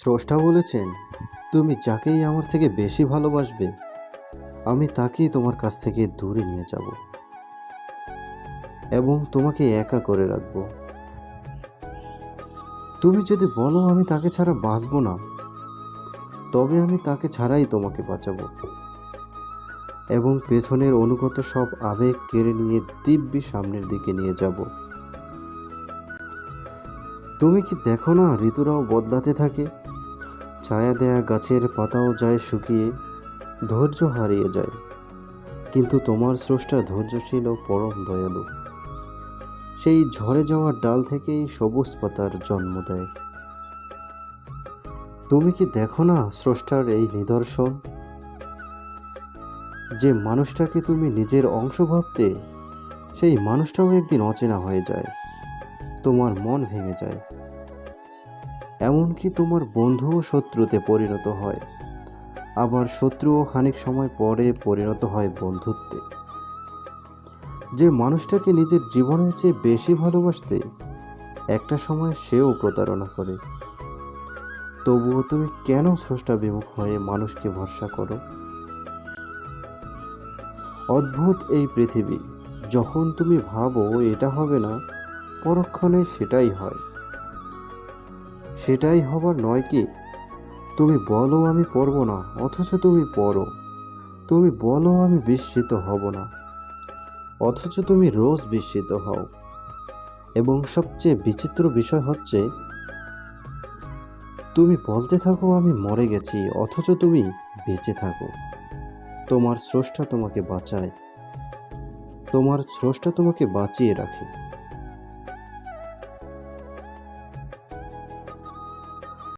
স্রষ্টা বলেছেন, তুমি যাকেই আমার থেকে বেশি ভালোবাসবে, আমি তাকেই তোমার কাছ থেকে দূরে নিয়ে যাব এবং তোমাকে একা করে রাখব। তুমি যদি বলো আমি তাকে ছাড়া বাঁচব না, তবে আমি তাকে ছাড়াই তোমাকে বাঁচাবো এবং পেছনের অনুগত সব আবেগ কেড়ে নিয়ে দিব্যি সামনের দিকে নিয়ে যাব। তুমি কি দেখো না ঋতুরাও বদলাতে থাকে? ছায়া দেয়া গাছের পাতাও যায় শুকিয়ে ধৈর্য হারিয়ে যায়। কিন্তু তোমার স্রষ্টা ধৈর্যশীল ও পরম দয়ালু। সেই ঝরে যাওয়ার ডাল থেকেই সবুজ পাতার জন্ম দেয়। তুমি কি দেখো না স্রষ্টার এই নিদর্শন? যে মানুষটাকে তুমি নিজের অংশ ভাবতে, সেই মানুষটাও একদিন অচেনা হয়ে যায়। তোমার মন ভেঙে যায়। এমনকি তোমার বন্ধুও শত্রুতে পরিণত হয়। আবার শত্রুও খানিক সময় পরে পরিণত হয় বন্ধুত্বে। যে মানুষটাকে নিজের জীবনের চেয়ে বেশি ভালোবাসতে, একটা সময় সেও প্রতারণা করে। তবুও তুমি কেন স্রষ্টা বিমুখ হয়ে মানুষকে ভরসা করো? অদ্ভুত এই পৃথিবী। যখন তুমি ভাবো এটা হবে না, পরক্ষণে সেটাই হয়। সেটাই হবার নয় কি? তুমি বলো আমি পড়ব না, অথচ তুমি পড়ো। তুমি বলো আমি বিস্মিত হব না, অথচ তুমি রোজ বিস্মিত হও। এবং সবচেয়ে বিচিত্র বিষয় হচ্ছে, তুমি বলতে থাকো আমি মরে গেছি, অথচ তুমি বেঁচে থাকো। তোমার স্রষ্টা তোমাকে বাঁচায়। তোমার স্রষ্টা তোমাকে বাঁচিয়ে রাখে।